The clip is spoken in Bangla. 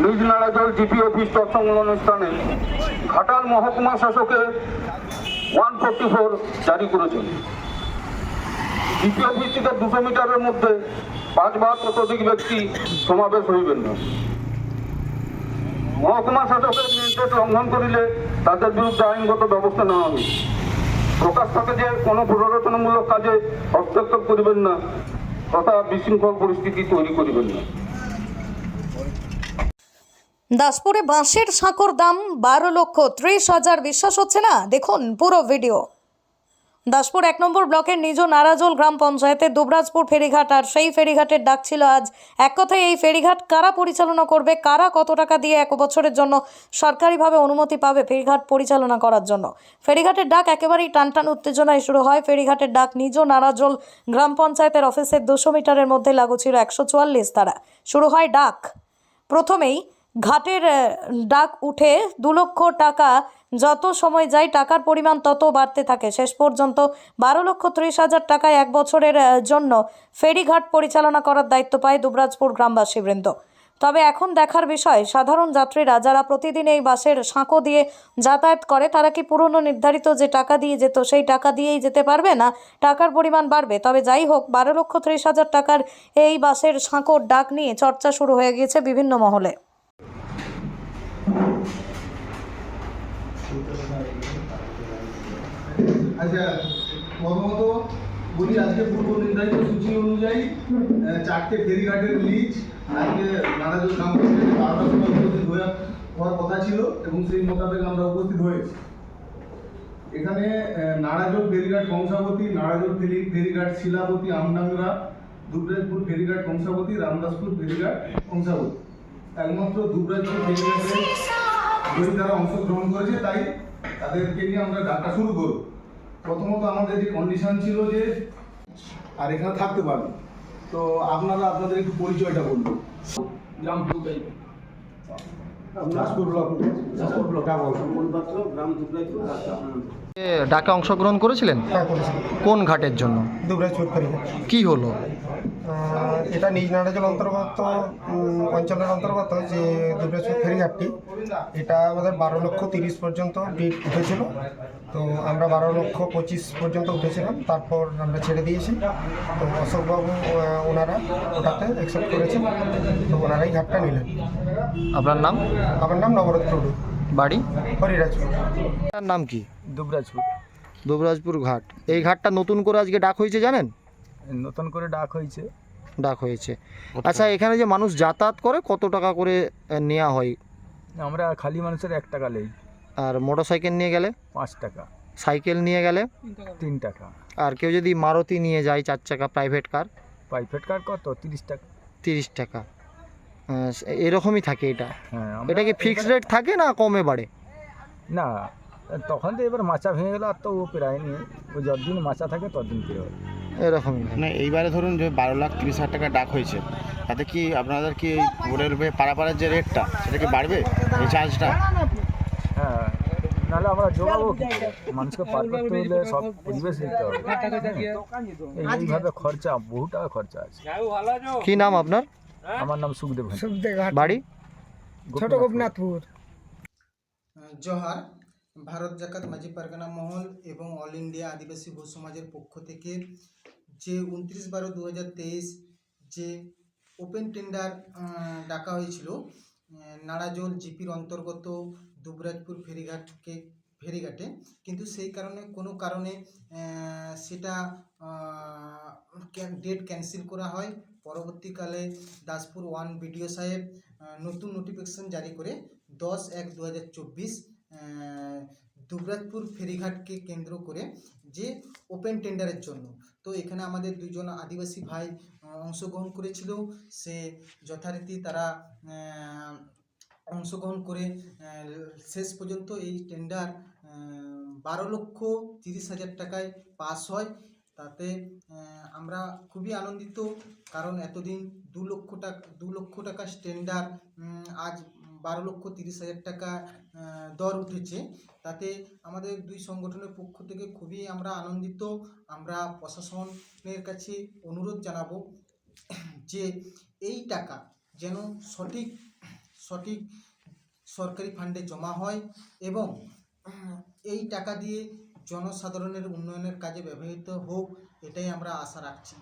নিজ নারাজল জিপি অফিস তৎসংলগ্ন স্থানে ঘাটাল মহকুমা শাসকে ওয়ান ফোর্টি ফোর জারি করেছেন। জিপি অফিস থেকে দুশো মিটারের মধ্যে পাঁচ বার ততোধিক ব্যক্তি সমাবেশ হইবেন না। মহকুমা শাসকের নির্দেশ লঙ্ঘন করিলে তাদের বিরুদ্ধে আইনগত ব্যবস্থা নেওয়া হবে। প্রকাশ থাকে যে কোনো প্ররোচনামূলক কাজে হস্তক্ষেপ করিবেন না, তথা বিশৃঙ্খল পরিস্থিতি তৈরি করিবেন না। দাসপুরে বাঁশের সাঁকোর দাম বারো লক্ষ ত্রিশ হাজার বিশ্বাস হচ্ছে না। দেখুন পুরো ভিডিও। দাসপুর এক নম্বর ব্লকের নিজ নারাজল গ্রাম পঞ্চায়েতের দুবরাজপুর ফেরিঘাট আর সেই ফেরিঘাটের ডাক ছিল আজ। এক কথায় এই ফেরিঘাট কারা পরিচালনা করবে, কারা কত টাকা দিয়ে এক বছরের জন্য সরকারিভাবে অনুমতি পাবে ফেরিঘাট পরিচালনা করার জন্য? ফেরিঘাটের ডাক একেবারেই টানটান উত্তেজনায় শুরু হয়। ফেরিঘাটের ডাক নিজ নারাজল গ্রাম পঞ্চায়েতের অফিসের দুশো মিটারের মধ্যে লাগু ছিল একশো চুয়াল্লিশ তারা শুরু হয় ডাক। প্রথমেই ঘাটের ডাক উঠে দু লক্ষ টাকা, যত সময় যায় টাকার পরিমাণ তত বাড়তে থাকে। শেষ পর্যন্ত বারো লক্ষ ত্রিশ হাজার টাকায় এক বছরের জন্য ফেরিঘাট পরিচালনা করার দায়িত্ব পায় দুবরাজপুর গ্রামবাসীবৃন্দ তবে এখন দেখার বিষয়, সাধারণ যাত্রীরা যারা প্রতিদিন এই বাসের সাঁকো দিয়ে যাতায়াত করে, তারা কি পুরনো নির্ধারিত যে টাকা দিয়ে যেত, সেই টাকা দিয়েই যেতে পারবে না? টাকার পরিমাণ বাড়বে। তবে যাই হোক, বারো লক্ষ ত্রিশ হাজার টাকার এই বাসের সাঁকোর ডাক নিয়ে চর্চা শুরু হয়ে গিয়েছে বিভিন্ন মহলে। আচ্ছা প্রথমত বলি আজকে পূর্ব নির্ধারিত সূচি অনুযায়ী চারটে ফেরিঘাটের লিজ আজকে নারাজ গ্রাম পঞ্চায়েতে বারোটার সময় উপস্থিত হয়ে হওয়ার কথা ছিল এবং সেই মোতাবেক আমরা উপস্থিত হয়েছি। এখানে নারাজল ফেরিঘাট কংসাবতী নারাজল ফেরি ফেরিঘাট শিলাবতী আমডাঙ্গরা দুবরাজপুর ফেরিঘাট কংসাবতী রামদাসপুর ফেরিঘাট কংসাবতী। একমাত্র দুবরাজপুর ফেরিঘাটে যদি তারা অংশগ্রহণ করেছে তাই তাদেরকে নিয়ে আমরা ডাটা শুরু করব। প্রথমত আমাদের যে কন্ডিশন ছিল যে আর এখানে থাকতে পারবে। তো আপনারা আপনাদের একটু পরিচয়টা বলুন। গ্রাম ডাকে অংশগ্রহণ করেছিলেন? হ্যাঁ কোন ঘাটের জন্য? কি হলো? এটা নিজ নারাজল অন্তর্গত অঞ্চলের অন্তর্গত যে দুবরাজপুর ফেরিঘাটটি এটা আমাদের বারো লক্ষ তিরিশ পর্যন্ত বিট উঠেছিল। তো আমরা বারো লক্ষ পঁচিশ পর্যন্ত উঠেছিলাম তারপর আমরা ছেড়ে দিয়েছি। তো অশোকবাবু ওনারা ওটাতে অ্যাকসেপ্ট করেছেন তো ওনারাই ঘাটটা নিলেন। আপনার নাম? আমার নাম নবরত্ন টুডু বাড়ি? হরিরাজপুর। তার নাম কি? দুবরাজপুর। দুবরাজপুর ঘাট। এই ঘাটটা নতুন করে আজকে ডাক হয়েছে জানেন? নতুন করে ডাক হয়েছে। ডাক হয়েছে। আচ্ছা এখানে যে মানুষ যাতায়াত করে কত টাকা করে নেওয়া হয়? আমরা খালি মানুষের এক টাকা নেই। আর মোটর সাইকেল নিয়ে গেলে? পাঁচ টাকা। সাইকেল নিয়ে গেলে? তিন টাকা। আর কেউ যদি মারুতি নিয়ে যায় চার চাকা প্রাইভেট কার প্রাইভেট কার কত? তিরিশ টাকা। তিরিশ টাকা। এরকমই থাকে এটা? হ্যাঁ এটা কি ফিক্সড রেট থাকে না কমে বাড়ে? না তখন তো এবার মাচা ভেঙে গেল আর তো ও প্রায়নি ও যতদিন মাচা থাকে ততদিন হবে এরকমই। মানে এইবারে ধরুন যে বারো লাখ তিরিশ হাজার টাকা ডাক হয়েছে তাতে কি আপনাদের কি এই বোর্ডের উপরে পারাপাড়ার যে রেটটা সেটা কি বাড়বে? এই চার্জটা হ্যাঁ নাহলে আমরা করে? মানুষকে পার করতে হলে সব পরিবেশ দিতে হবে। এইভাবে খরচা বহু টাকা খরচা আছে। কি নাম আপনার? আমার নাম সুখদেব ঘাট। বাড়ি? ছোট গোপনাথপুর। জোহার ভারত জাকাত মাঝি পারগানা মহল এবং অল ইন্ডিয়া আদিবাসী ভূ সমাজের পক্ষ থেকে যে উনত্রিশ বারো দু যে ওপেন টেন্ডার ডাকা হয়েছিল নাড়াজোল জিপির অন্তর্গত দুবরাজপুর ফেরিঘাটকে, ফেরিঘাটে। কিন্তু সেই কারণে, কোনো কারণে সেটা ডেট ক্যান্সেল করা হয়। পরবর্তীকালে দাসপুর ওয়ান বিডিও সাহেব নতুন নোটিফিকেশন জারি করে দশ এক দু দুবরাজপুর ফেরিঘাটকে কেন্দ্র করে যে ওপেন টেন্ডারের জন্য। তো এখানে আমাদের দুজন আদিবাসী ভাই অংশগ্রহণ করেছিল। সে যথারীতি তারা অংশগ্রহণ করে শেষ পর্যন্ত এই টেন্ডার বারো লক্ষ তিরিশ হাজার টাকায় পাস হয়। তাতে আমরা খুবই আনন্দিত, কারণ এতদিন দু লক্ষ টাকা, দু লক্ষ টাকা টেন্ডার আজ বারো লক্ষ তিরিশ হাজার টাকা দর উঠেছে। তাতে আমাদের দুই সংগঠনের পক্ষ থেকে খুবই আমরা আনন্দিত। আমরা প্রশাসনের কাছে অনুরোধ জানাব যে এই টাকা যেন সঠিক সঠিক সরকারি ফান্ডে জমা হয় এবং এই টাকা দিয়ে জনসাধারণের উন্নয়নের কাজে ব্যবহৃত হোক, এটাই আমরা আশা রাখছি।